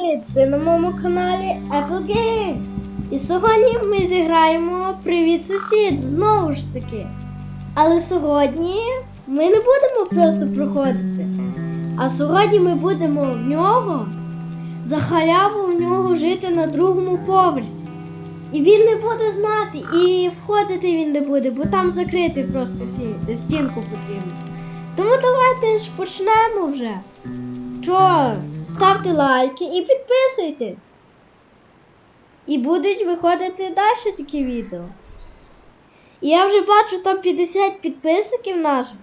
Привіт! Ви на моєму каналі Apple Game. І сьогодні ми зіграємо Привіт сусід знову ж таки. Але сьогодні ми не будемо просто проходити. А сьогодні ми будемо в нього за халяву в нього жити на другому поверсі. І він не буде знати, і входити він не буде, бо там закрити просто стінку потрібно. Тому давайте ж почнемо вже. Що, ставте лайки і підписуйтесь. І будуть виходити далі такі відео. І я вже бачу там 50 підписників наших.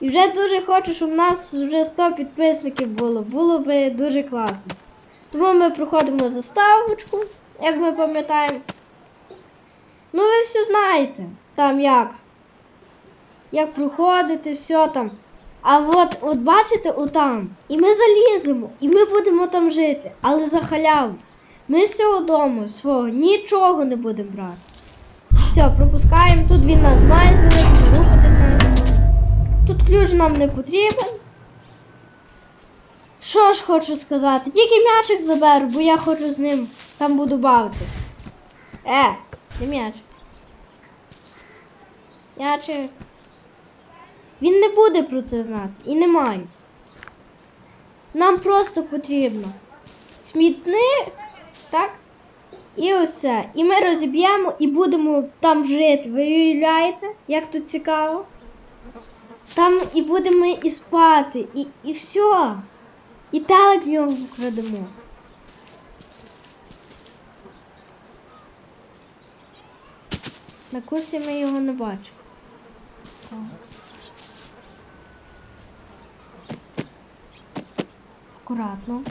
І вже дуже хочу, щоб в нас вже 100 підписників було. Було би дуже класно. Тому ми проходимо заставочку, як ми пам'ятаємо. Ну, ви все знаєте, там як. Як проходити, все там. А от, от бачите, отам. І ми заліземо, і ми будемо там жити, але за халяву. Ми з цього дому свого нічого не будемо брати. Все, пропускаємо. Тут він нас має зловити, рухати може. Тут ключ нам не потрібен. Що ж хочу сказати? Тільки м'ячик заберу, бо я хочу з ним там буду бавитись. Е, не м'ячик. М'ячик. Він не буде про це знати і не має. Нам просто потрібно смітник, так? І це. І ми розіб'ємо і будемо там жити. Ви уявляєте, як тут цікаво? Там і будемо і спати, і, і все. І телек в нього вкрадемо. На курсі ми його не бачимо. Акуратно,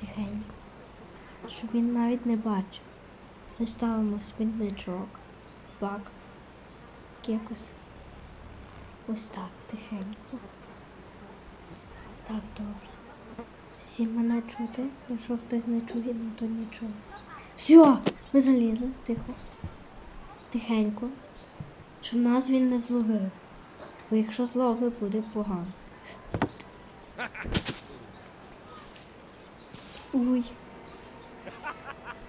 тихенько, щоб він навіть не бачив. Ми ставимо смітничок, бак, якось. Ось так, тихенько. Так, добре. Всі мене чути. Якщо хтось не чує, ну то нічого. Все, ми залізли, тихо. Тихенько. Щоб нас він не зловив. Бо якщо зловив, буде погано. Ой.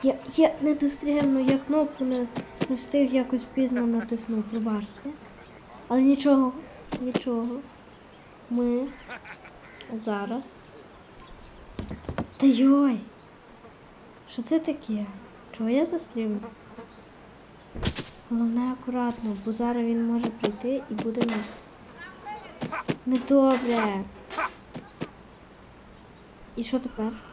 Я, я не дострігну, я кнопку не, не встиг якось пізно натиснув, пробачте. Але нічого, нічого. Ми зараз. Та йой! Що це таке? Чого я застрімлю? Головне акуратно, бо зараз він може прийти і буде не... недобре. І що тепер?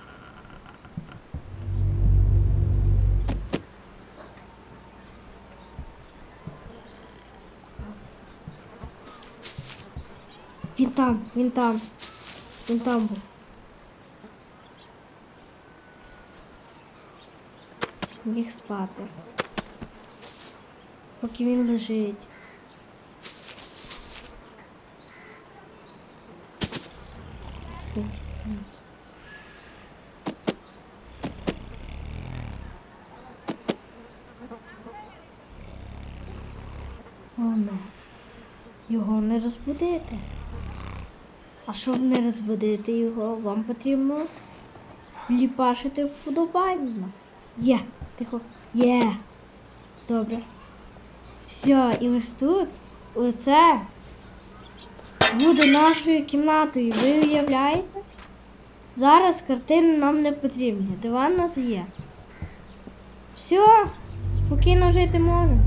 Там, він там. Він там був. Ліг спати. Поки він лежить. Спить. Головне. Його не розбудити. А щоб не розбудити його, вам потрібно ліпашити вподобання. Є, тихо, є. Добре. Все, і ось тут, оце буде нашою кімнатою. Ви уявляєте? Зараз картини нам не потрібні. Диван у нас є. Все, спокійно жити можемо.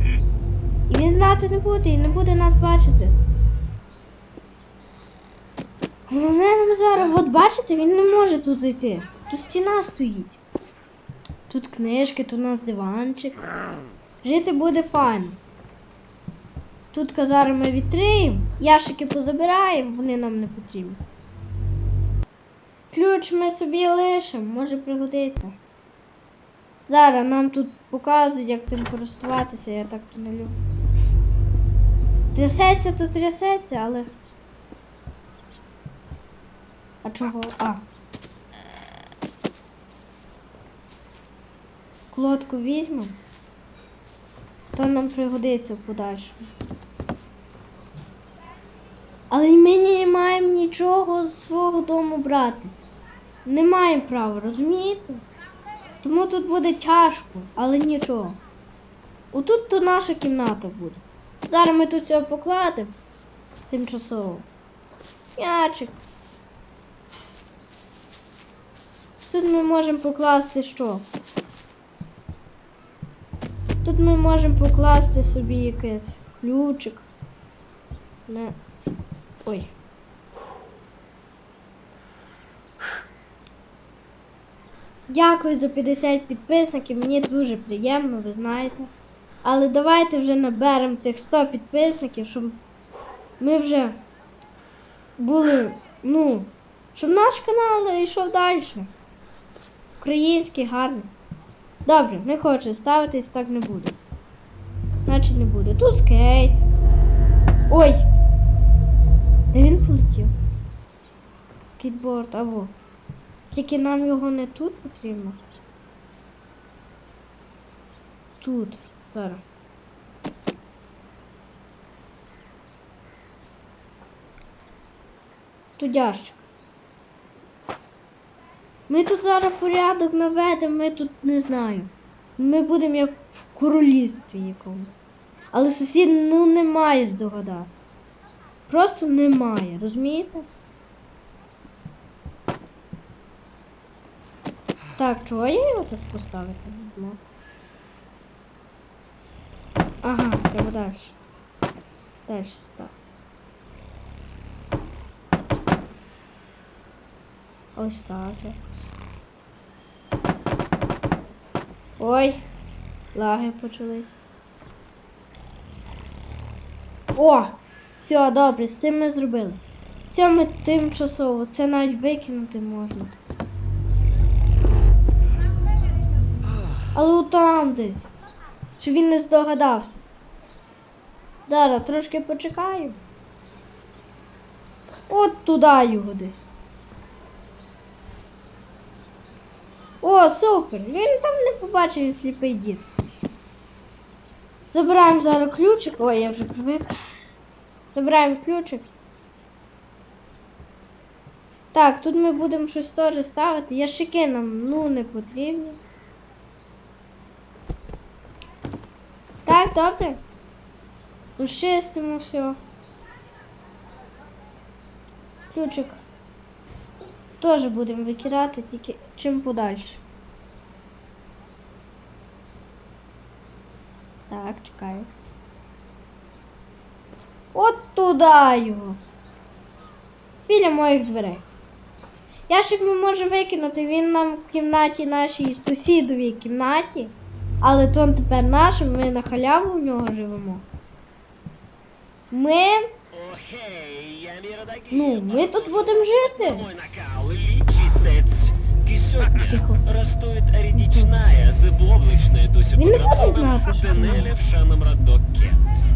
І він знати не буде, і не буде нас бачити. Нам зараз, от бачите, він не може тут зайти. Тут стіна стоїть. Тут книжки, тут у нас диванчик. Жити буде файно. Тут казари ми відкриємо, ящики позабираємо, вони нам не потрібні. Ключ ми собі лишимо, може пригодиться. Зараз нам тут показують, як тим користуватися, я так не люблю. Трясеться, то трясеться, але. А чого? А. Колодку візьмемо. То нам пригодиться в подальшому. Але ми не маємо нічого з свого дому брати. Не маємо права, розумієте? Тому тут буде тяжко, але нічого. Отут то наша кімната буде. Зараз ми тут цього покладемо. Тимчасово. М'ячик. Тут ми можемо покласти що? Тут ми можемо покласти собі якийсь ключик. Не. Ой. Дякую за 50 підписників, мені дуже приємно, ви знаєте. Але давайте вже наберемо тих 100 підписників, щоб ми вже були, ну, щоб наш канал йшов далі. Український, гарний. Добре, не хочу ставитись, так не буде. Значить не буде. Тут скейт. Ой! Де він полетів? Скейтборд, або. Тільки нам його не тут потрібно. Тут. Зараз. Тут ящик. Ми тут зараз порядок наведемо, ми тут не знаю. Ми будемо як в королівстві якомусь. Але сусід ну не має здогадатися. Просто немає, розумієте? Так, чого я його так поставити? Ага, треба далі. Далі ставити. Ось так. Ой, лаги почались. О! Все, добре, з цим ми зробили. Все ми тимчасово, це навіть викинути можна. Але там десь. Що він не здогадався. Зараз трошки почекаю. От туди його десь. О, супер! Він там не побачив він сліпий дід. Забираємо зараз ключик. Ой, я вже привик. Забираємо ключик. Так, тут ми будемо щось теж ставити. Ящики нам ну не потрібні. Так, добре. Чистимо все. Ключик. Теж будемо викидати, тільки чим подальше. Так, чекаю. От туди його. Біля моїх дверей. Ящик ми можемо викинути, він нам в кімнаті нашій сусідовій кімнаті. Але то тепер наш, ми на халяву в нього живемо. Ми. Окей, я міродагір. Ну, ми тут будемо жити. Мой накал лечитец. Кисотня. Тихо. Растует аретичная, зыблоблачная дося Він не буде знати, що Тенеле в шаном радоке.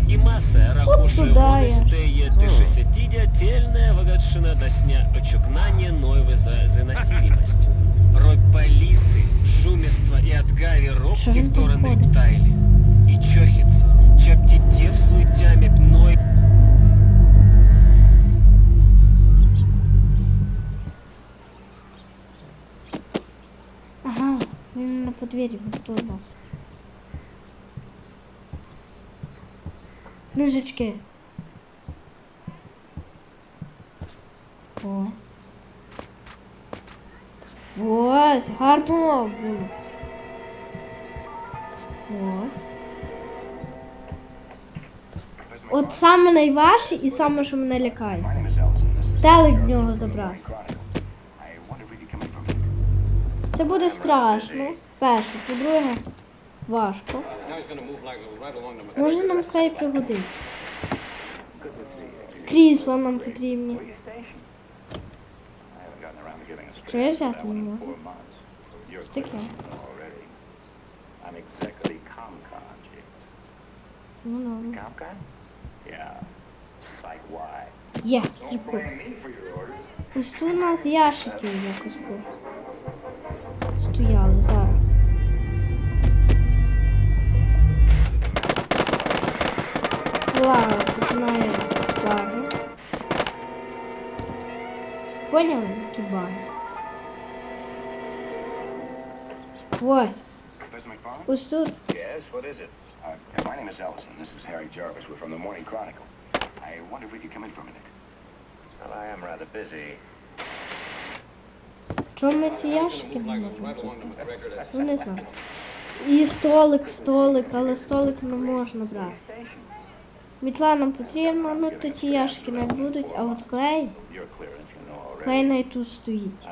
И масса рахуши туда я. волистые тишесетидя, тельная вагатшина досня очукнание нойвы за заносимость. Рой полисы, шумество и отгави Що робки він в тут стороны ходить? птайли. И чохится, він на у нас. Книжечки. О. Ось, гарно було. Ось. От саме найважче і саме, що мене лякає. Телек в нього забрати. Це буде страшно. Перше, по-друге, важко. Може нам клей пригодиться. Крісла нам потрібні. Що я взяти можу? Що. Ну why? Є, orders. Ось тут у нас ящики якось були. Стояли зараз. Лава починає баги. Поняли, які баги? Ось. Professor McFarland? Ось тут. Yes, what is it? Uh, my name is Ellison. This is Harry Jarvis. We're from the Morning Chronicle. I wonder if we could come in for a minute. Well, I am rather busy. Чому ми ці ящики не можемо тут? Ну не знаю. І столик, столик, але столик не можна брати. Мітла нам потрібна, ну то ті ящики не будуть, а от клей, клей не тут стоїть.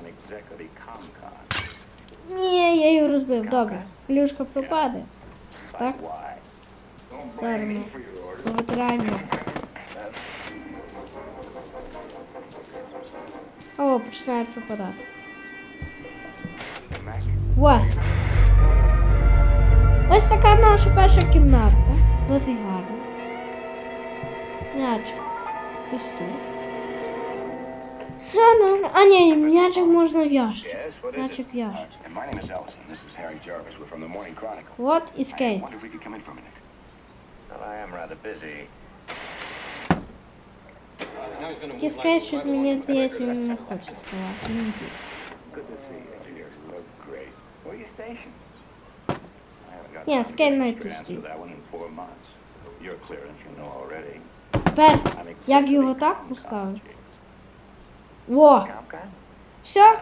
Ні, я його розбив, добре. Клюшка пропаде. Так, зараз ми. О, починає пропадати. Ось. Ось така наша перша кімнатка. Досить гарна. М'ячик. Ось тут. Все нормально. А ні, м'ячик можна в ящик. Yes, what is М'ячик it? в ящик. Uh, my name is Ellison. This is Harry Jarvis. We're from the Morning Chronicle. От і I скейт. wonder if we could come in for a minute. Well, I am rather busy. Такий скейт, щось мені здається, він не хоче ставати. Він буде. Good to see you, dear. You look great. Where are you stationed? I haven't got Yeah, time to scan get night your to answer sleep. to that one in four months. Your clearance, you know already. Тепер, як його так поставити? Во! Все?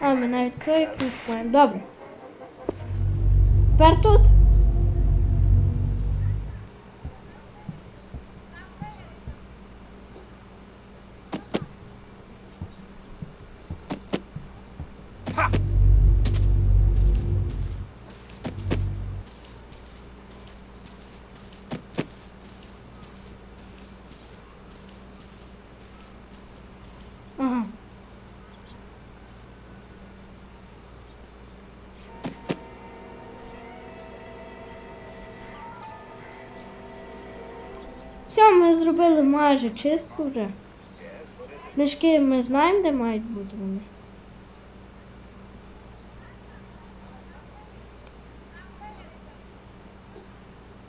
А, ми навіть той ключ маємо. Добре. Тепер тут. Все, ми зробили майже чистку вже. Книжки ми знаємо, де мають бути вони.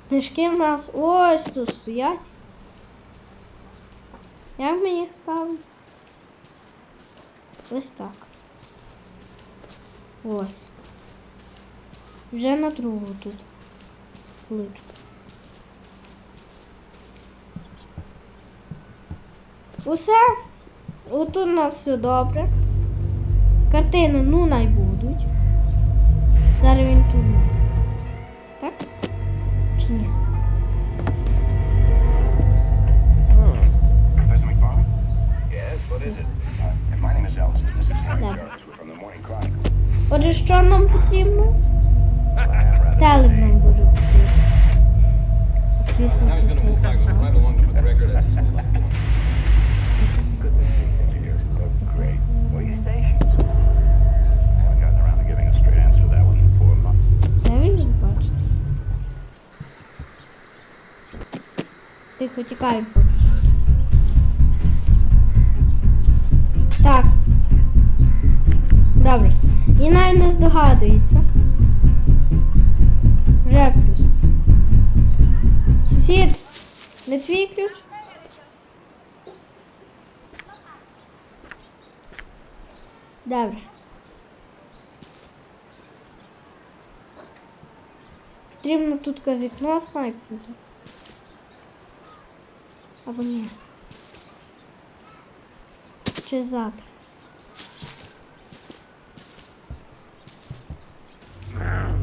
Книжки в нас ось тут стоять. Як ми їх ставимо? Ось так. Ось. Вже на другу тут. Поличку. Усе. Отут у нас все добре. Картини ну най будуть. Зараз він тут у нас. Так? Чи ні? Uh. Отже, що нам потрібно? Телек нам дуже потрібно. Крісло тут це. Тихо, тікай. Так. Добре. І навіть не здогадується. Вже плюс. Сусід, не твій ключ? Добре. Потрібно тут вікно снайпнути. Або ні. Чи завтра. Ну.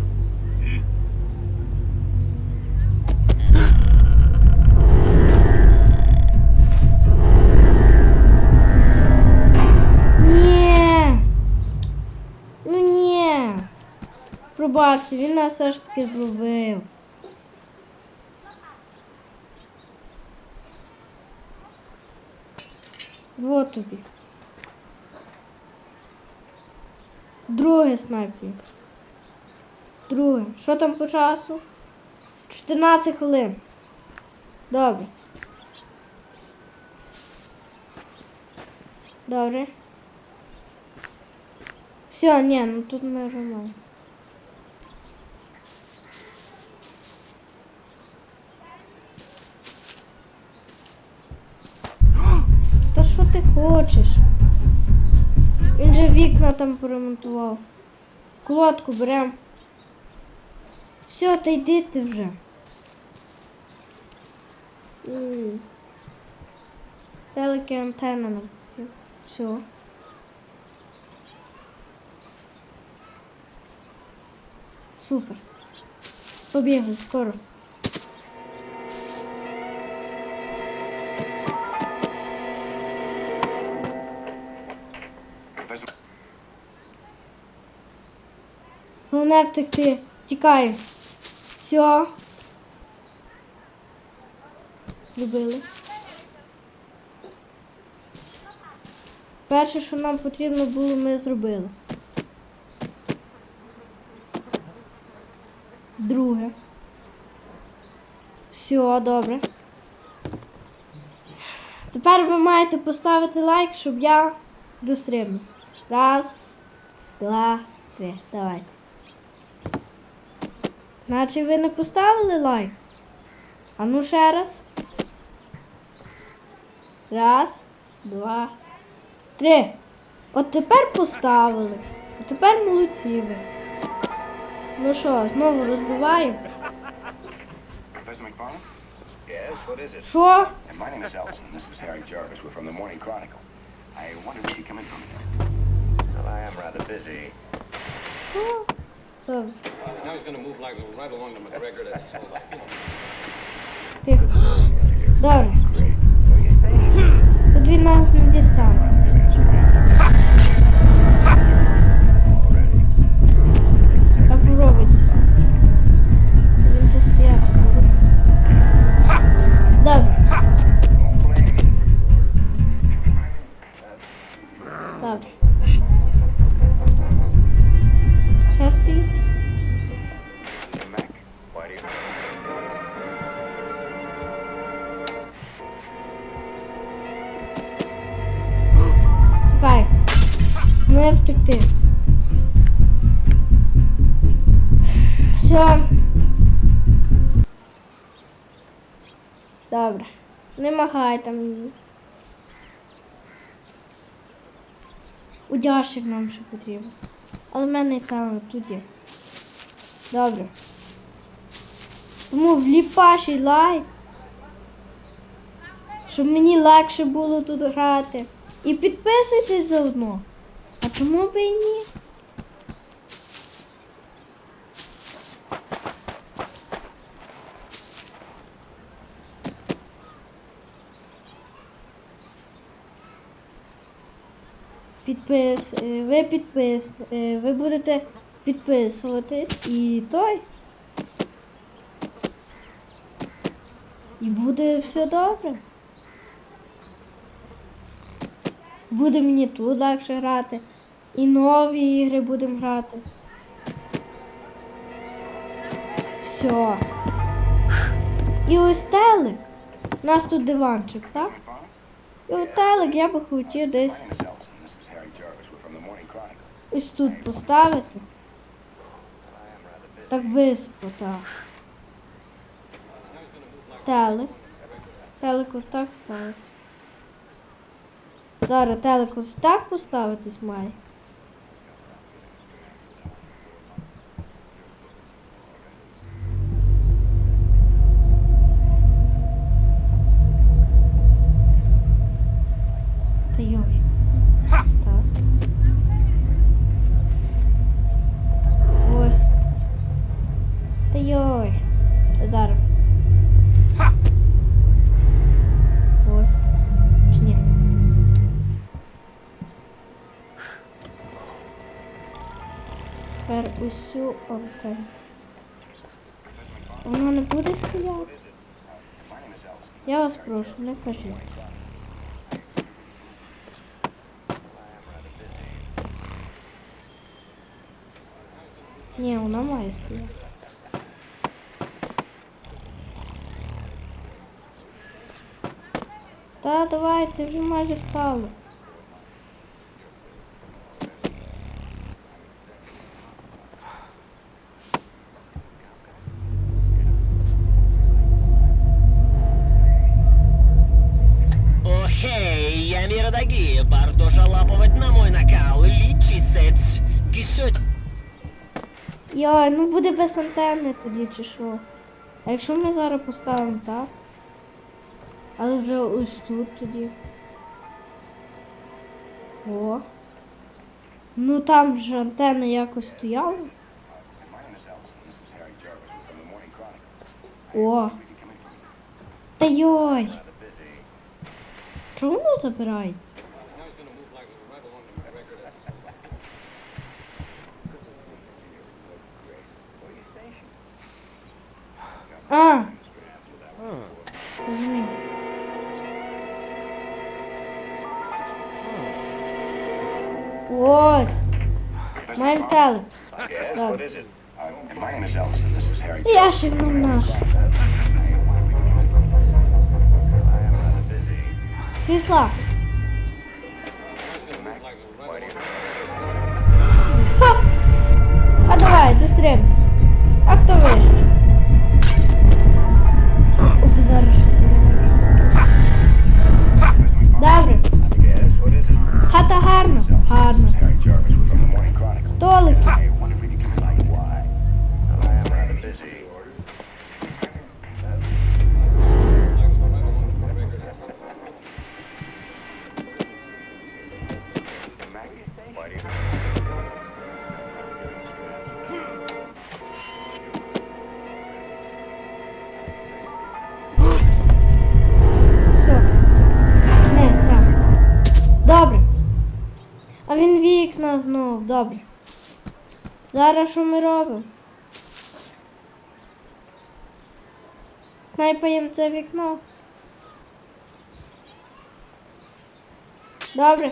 Пробачте, він нас все ж таки зловив. Вот тобі. Друге снайпінг. Друге. Що там по часу? 14 хвилин. Добре. Добре. Все, ні, ну тут ми вже. Та що ти хочеш? Він вікна там поремонтував. Колодку берем. Все, та йди ти вже. Телеки антенна. Все. Супер. Побігли скоро. Головне втекти. Тікаємо. Все. Зробили. Перше, що нам потрібно було, ми зробили. Друге. Все, добре. Тепер ви маєте поставити лайк, щоб я дострибнув. Раз, два, три. Давайте. Наче ви не поставили лайк? А ну ще раз. Раз, два, три. От тепер поставили. А тепер молодці ви. Ну що, знову it? Що? Що? Добре. Now he's gonna move like right along to McGregor to so like, you know. Тихо. Добре. Great. What do you think? Тут він нас не дістане. Already. Я попробую дістати. Він тут стояти буде. Добре. Добре. Там. мені. Удяшик нам ще потрібен. Але в мене там тут є. Добре. Тому вліпаший лайк. Щоб мені легше було тут грати. І підписуйтесь заодно. А чому б і ні? Підпис, е, ви підпис, е, ви будете підписуватись і той. І буде все добре. Буде мені тут легше грати. І нові ігри будемо грати. Все. І ось телек. У нас тут диванчик, так? І от телек я би хотів десь My name is Ellison. This is Harry Jarvis. We're from the Morning Chronicle. Ось тут поставити. Так високо, так. Телек. Телек так ставиться. Зараз телек ось так поставитись має. Я вас прошу, не кажіть. це. Ні, вона має стояти. Та давайте вже майже стало. Йой, ну буде без антенни тоді чи що. А якщо ми зараз поставимо так? Але вже ось тут тоді. О. Ну там же антенна якось стояла. О. Та йой. Чому воно забирається? А! Розумію. Ось. Маймтел. Яшик нам наш. Прислав. А давай, быстрее. А кто выше? Зараз що ми робимо? Снайпаємо це вікно. Добре.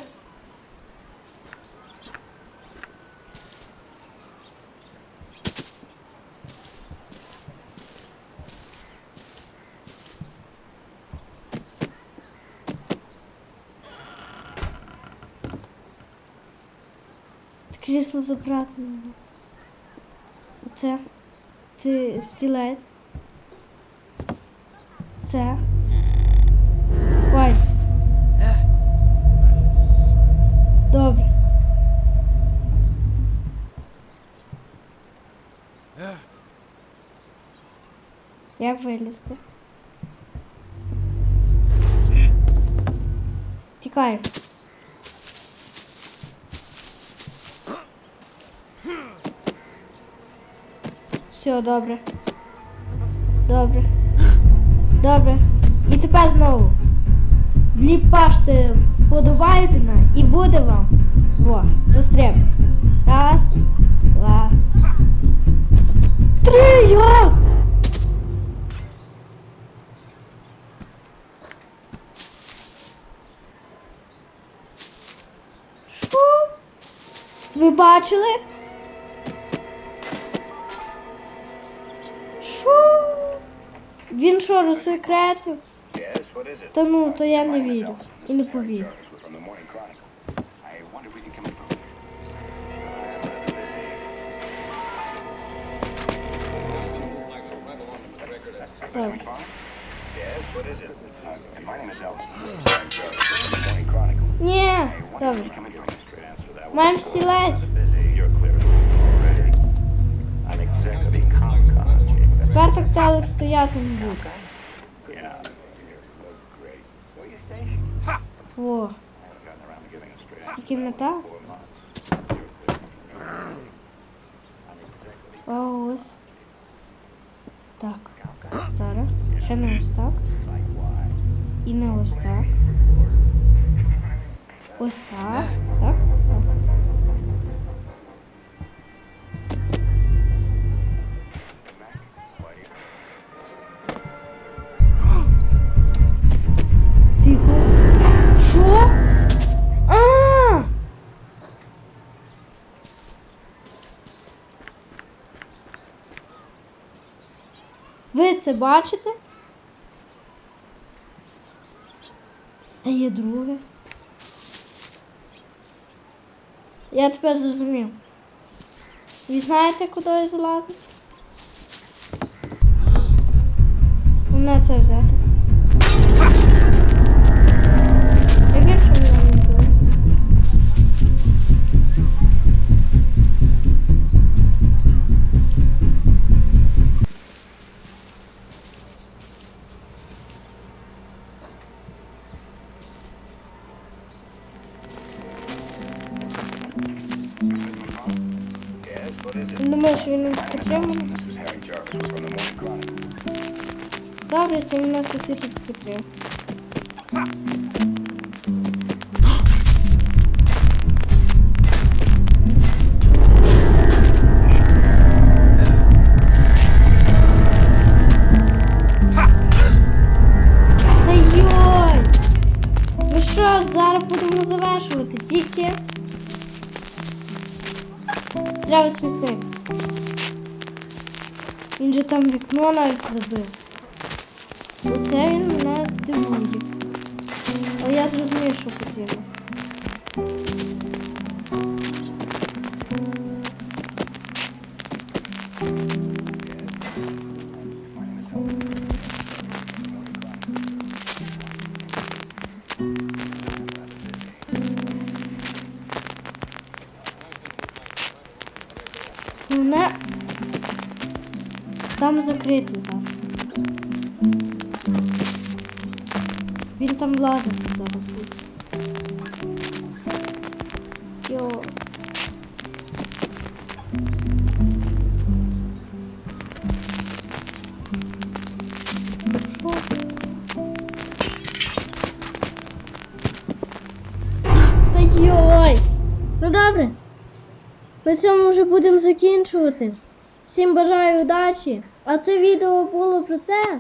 Крісло забрати. Оце. Це стілець. Це. Вайт. Добре. Як вилізти? Тікаємо. Все, добре. Добре. Добре. І тепер знову. Ліпаште подобаєте і буде вам. Во, застриб. Раз, два. Три, як? Що? Ви бачили? Він що, розсекретив? Та ну, то я не вірю. І не повірю. Uh, Chronicle. Ні, добре. you come Тепер так телек стояти не буде. Answer. тільки О, ось. Так. Зараз. Ще не ось так. І не ось так. Ось так. Так. Ви це бачите? Та є друге. Я тепер зрозумів. Ви знаєте, куди я залазив? Мене це взяти. Тільки треба смітник. Він же там вікно навіть забив. Оце він мене здивує. Але я зрозумів, що потрібно. Мене там закрито зараз. Він там лазити зараз буде. Йо. Та йой! Ну добре. На цьому вже будемо закінчувати. Всім бажаю удачі. А це відео було про те,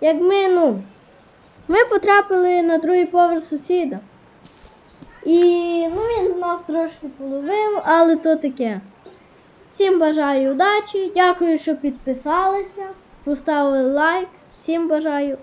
як ми, ну, ми потрапили на другий поверх сусіда. І ну, він нас трошки половив, але то таке. Всім бажаю удачі. Дякую, що підписалися, поставили лайк. Всім бажаю